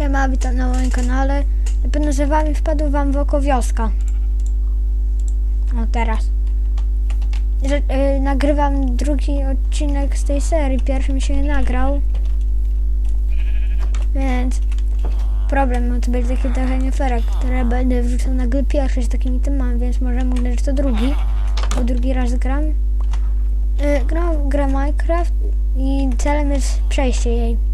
Siema, witam na moim kanale. Na pewno za wami wpadł wam w oko wioska. O, teraz. Że, y, nagrywam drugi odcinek z tej serii. Pierwszy mi się nie nagrał. Więc problem, no to będzie takie trochę nie które będę wrzucał nagle pierwszy z takimi temami, więc może mówię, że to drugi. Bo drugi raz gram. Y, gram grę Minecraft i celem jest przejście jej.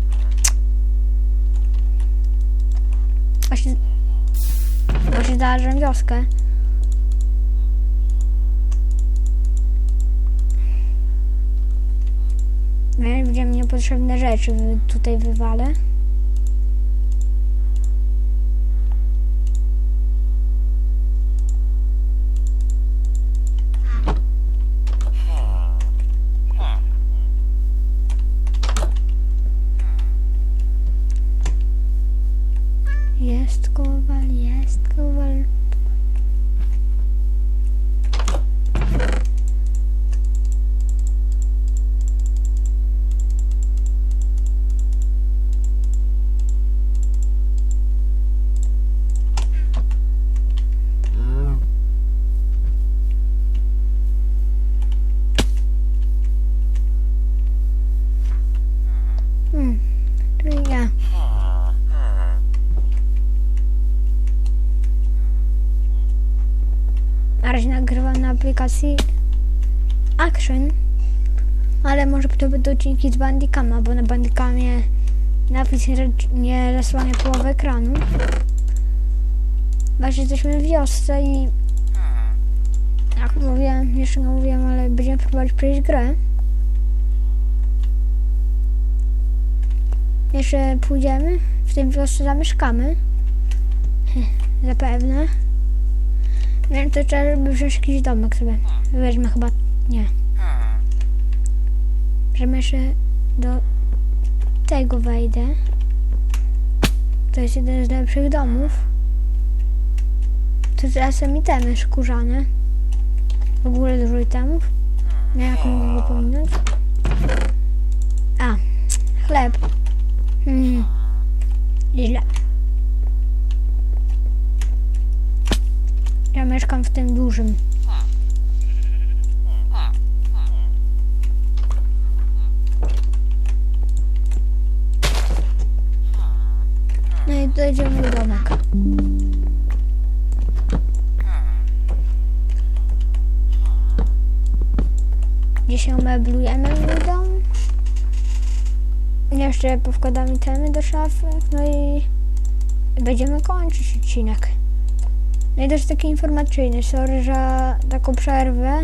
Znalazłem wioskę. No i będziemy niepotrzebne rzeczy tutaj wywalę. Aplikacji Action, ale może to będą odcinki z Bandicama, bo na Bandicamie napis nie, nie zasłania połowy ekranu. Właśnie jesteśmy w wiosce i jak mówiłem, jeszcze nie mówiłem, ale będziemy próbować przejść grę. Jeszcze pójdziemy, w tej wiosce zamieszkamy. Zapewne. Wiem, to trzeba żeby wziąć jakiś domek sobie. Weźmy chyba... nie. Żebym jeszcze do tego wejdę. To jest jeden z lepszych domów. To teraz są itemy skórzane. W ogóle dużo itemów. Nie jak mogę go pominąć. Mieszkam w tym dużym. No i to idzie mój domek. Dzisiaj umeblujemy mój dom. Jeszcze powkładamy temy do szafy. No i będziemy kończyć odcinek. No i też taki informacyjny. Sorry, że taką przerwę.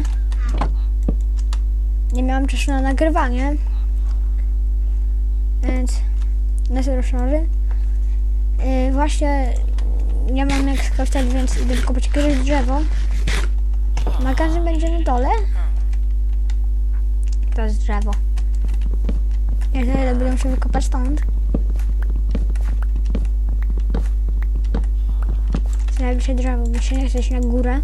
Nie miałam czasu na nagrywanie. Więc na serio sorry. Yy, właśnie nie mam jak skończyć, więc idę wykopać jakieś drzewo. Magazyn będzie na dole. To jest drzewo. Ja będę musiał wykopać stąd. Się drzewo, bo się na górę.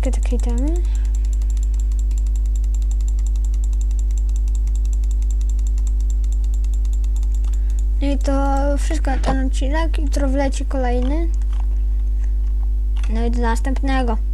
wszystkie takie itemy. No I to wszystko na ten odcinek. Jutro wleci kolejny. No i do następnego.